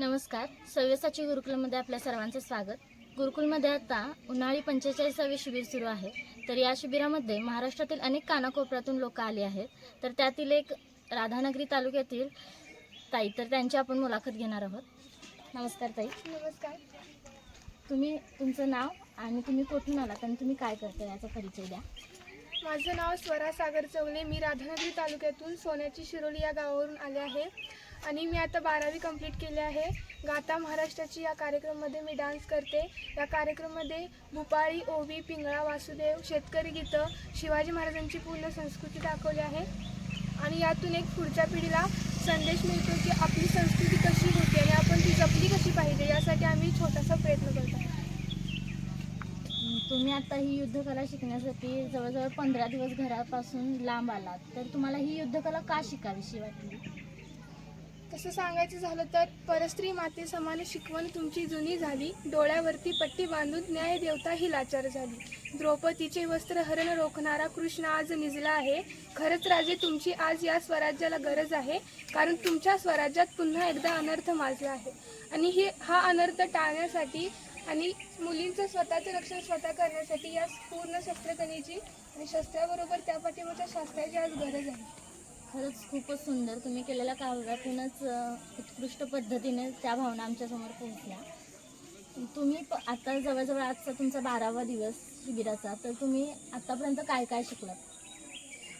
सव्यसाची गुरुकुलमध्ये आपल्या सर्वांचं स्वागत. गुरुकुलमध्ये आता उन्हाळी पंचेचाळीसावे शिबिर सुरू आहे. तर या शिबिरामध्ये महाराष्ट्रातील अनेक कानाकोपऱ्यातून लोक आली आहेत. तर त्यातील एक राधानगरी तालुक्यातील ताई तर त्यांची आपण मुलाखत घेणार आहोत. नमस्कार ताई. नमस्कार. तुम्ही तुमचं नाव आणि तुम्ही कुठून आलात आणि तुम्ही काय करता याचा परिचय द्या. माझं नाव स्वरा सागर चौले. मी राधानगरी तालुक्यातून सोन्याची शिरोली या गावावरून आले आहे. आणि मी आता बारावी कंप्लीट केली आहे. गाता महाराष्ट्राची या कार्यक्रममध्ये मी डान्स करते. या कार्यक्रममध्ये भूपाळी ओवी पिंगळा वासुदेव शेतकरी गीतं शिवाजी महाराजांची पूर्ण संस्कृती दाखवली आहे. आणि यातून एक पुढच्या पिढीला संदेश मिळतो की आपली संस्कृती कशी होती आणि आपण ती जपली कशी पाहिजे यासाठी आम्ही छोटासा प्रयत्न करतो तुम्ही आता ही युद्धकला शिकण्यासाठी जवळजवळ पंधरा दिवस घरापासून लांब आलात. तर तुम्हाला ही युद्धकला का शिकावीशी वाटली? तसं सांगायचं झालं तर परस्त्री माते समान शिकवण तुमची जुनी झाली. डोळ्यावरती पट्टी बांधून न्याय देवता ही लाचार झाली. द्रौपदीचे वस्त्र हरण रोखणारा कृष्ण आज निजला आहे. खरंच राजे तुमची आज या स्वराज्याला गरज आहे. कारण तुमच्या स्वराज्यात पुन्हा एकदा अनर्थ माजला आहे. आणि हे हा अनर्थ टाळण्यासाठी आणि मुलींचं स्वतःचं रक्षण स्वतः करण्यासाठी या पूर्ण शस्त्रकलेची आणि शस्त्राबरोबर त्या पाठीमागच्या शास्त्राची आज गरज आहे. खरंच खूपच सुंदर. तुम्ही केलेल्या काव्यातूनच उत्कृष्ट पद्धतीने त्या भावना आमच्यासमोर पोहोचल्या. तुम्ही प आता जवळजवळ आजचा तुमचा बारावा दिवस शिबिराचा. तर तुम्ही आतापर्यंत काय काय शिकलात?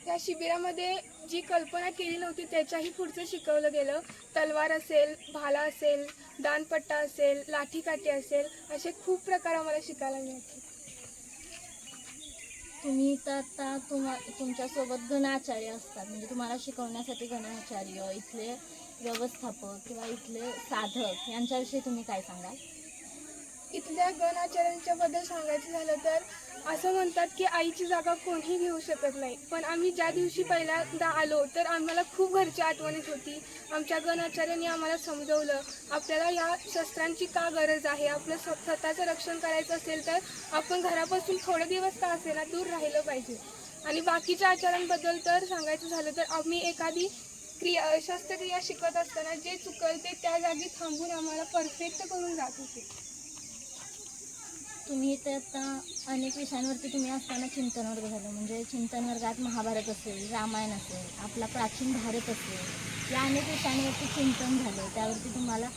या शिबिरामध्ये जी कल्पना केली नव्हती त्याच्याही पुढचं शिकवलं गेलं. तलवार असेल भाला असेल दानपट्टा असेल लाठीकाठी असेल असे खूप प्रकार आम्हाला शिकायला मिळाले. तुम्ही तर आता तुम्हा तुमच्यासोबत गणाचार्य असतात. म्हणजे तुम्हाला शिकवण्यासाठी गणाचार्य इथले व्यवस्थापक किंवा इथले साधक यांच्याविषयी तुम्ही काय सांगाल? इथल्या गण आचार्यांच्या बद्दल सांगायचं झालं तर असं म्हणतात की आईची जागा कोणीही घेऊ शकत नाही. पण आम्ही ज्या दिवशी पहिल्यांदा आलो तर आम्हाला खूप घरची आठवणीत होती. आमच्या गण आचार्यांनी आम्हाला समजवलं आपल्याला या शस्त्रांची का गरज आहे? आपलं स्वतःचं रक्षण करायचं असेल तर आपण घरापासून थोडे दिवस का असेल दूर राहिलं पाहिजे? आणि बाकीच्या आचारांबद्दल तर सांगायचं झालं तर आम्ही एखादी क्रिया शस्त्रक्रिया शिकत असताना जे चुकल ते त्या जागी थांबून आम्हाला परफेक्ट करून जात होते तुम्ही ते आता अनेक विषयांवरती तुम्ही असताना चिंतन वर्ग झालं. म्हणजे चिंतन वर्गात महाभारत असेल रामायण असेल आपला प्राचीन भारत असेल या अनेक विषयांवरती चिंतन झालं. त्यावरती तुम्हाला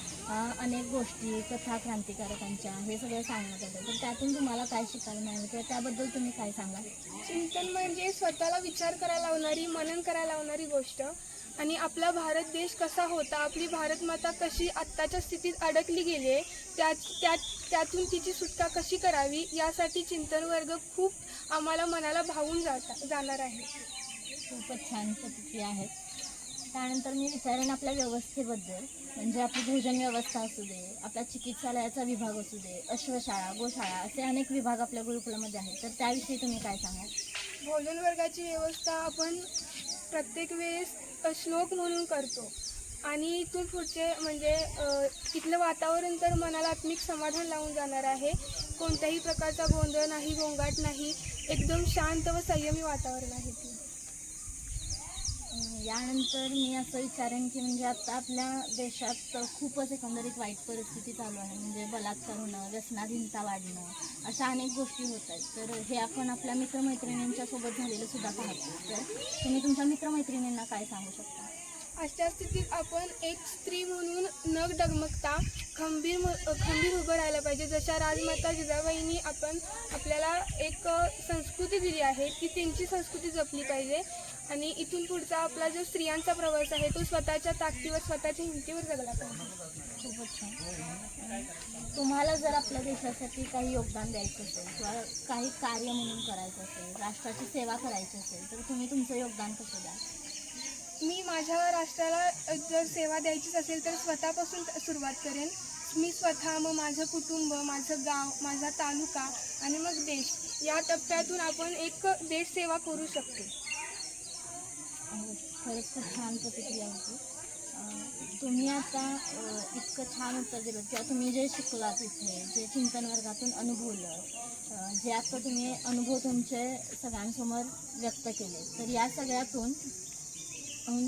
अनेक गोष्टी कथा क्रांतिकारकांच्या हे सगळं सांगण्यात आलं. तर त्यातून तुम्हाला काय शिकायला मिळालं? किंवा त्याबद्दल तुम्ही काय सांगाल? चिंतन म्हणजे स्वतःला विचार करायला लावणारी मनन करायला लावणारी गोष्ट. आणि आपला भारत देश कसा होता आपली भारत माता कशी आत्ताच्या स्थितीत अडकली गेली आहे त्या त्या त्यातून तिची सुटका कशी करावी यासाठी चिंतन वर्ग खूप आम्हाला मनाला भावून जाता जाणार आहे. खूपच छान प्रतिक्रिया आहेत त्यानंतर मी विचारेन आपल्या व्यवस्थेबद्दल. म्हणजे आपली भोजन व्यवस्था असू दे आपला चिकित्सालयाचा विभाग असू दे अश्वशाळा गोशाळा असे अनेक विभाग आपल्या गुरुकुलामध्ये आहेत. तर त्याविषयी तुम्ही काय सांगाल? भोजन वर्गाची व्यवस्था आपण प्रत्येक वेळेस श्लोक म्हणून करतो. आणि इथून पुढचे म्हणजे इथलं वातावरण तर मनाला आत्मिक समाधान लावून जाणार आहे. कोणत्याही प्रकारचा गोंधळ नाही गोंगाट नाही. एकदम शांत व संयमी वातावरण आहे ते. यानंतर मी असं विचारेन की म्हणजे आता आपल्या देशात खूपच एकंदरीत वाईट परिस्थिती चालू आहे. म्हणजे बलात्कार होणं व्यसनाधीनता वाढणं अशा अनेक गोष्टी होत आहेत. तर हे आपण आपल्या मित्रमैत्रिणींच्या सोबत झालेलं सुद्धा पाहतो. तर तुम्ही तुमच्या मित्रमैत्रिणींना काय सांगू शकता? अशा स्थितीत आपण एक स्त्री म्हणून न डगमगता खंबीर खंबीर उभं राहायला पाहिजे. जशा राजमाता जिजाबाईंनी आपण आपल्याला एक संस्कृती दिली आहे ती त्यांची संस्कृती जपली पाहिजे. आणि इथून पुढचा आपला जो स्त्रियांचा प्रवास आहे तो स्वतःच्या ताकदीवर स्वतःच्या हिमतीवर जगला पाहिजे. खूपच छान. अं, तुम्हाला जर आपल्या देशासाठी काही योगदान द्यायचं असेल किंवा काही कार्य म्हणून करायचं असेल राष्ट्राची सेवा करायची असेल तर तुम्ही तुमचं योगदान कसं द्याल? मी माझ्या राष्ट्राला जर सेवा द्यायचीच असेल तर स्वतःपासून सुरुवात करेन. मी स्वतः मग माझं कुटुंब माझं गाव माझा तालुका आणि मग देश. या टप्प्यातून आपण एक देश सेवा करू शकतो. खरंच खूप छान प्रतिक्रिया होती. तुम्ही आता इतकं छान उत्तर दिलं किंवा तुम्ही जे शिकलात इथे जे चिंतन वर्गातून अनुभवलं जे आता तुम्ही अनुभव तुमचे सगळ्यांसमोर व्यक्त केले तर या सगळ्यातून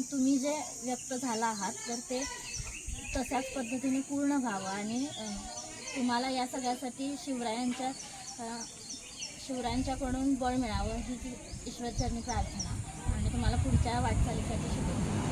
तुम्ही जे व्यक्त झाला आहात तर ते तशाच पद्धतीने पूर्ण व्हावं आणि तुम्हाला या सगळ्यासाठी शिवरायांच्या शिवरायांच्याकडून बळ मिळावं ही ईश्वरचरणी प्रार्थना. तुम्हाला पुढच्या वाटचालीसाठी शुभेच्छा.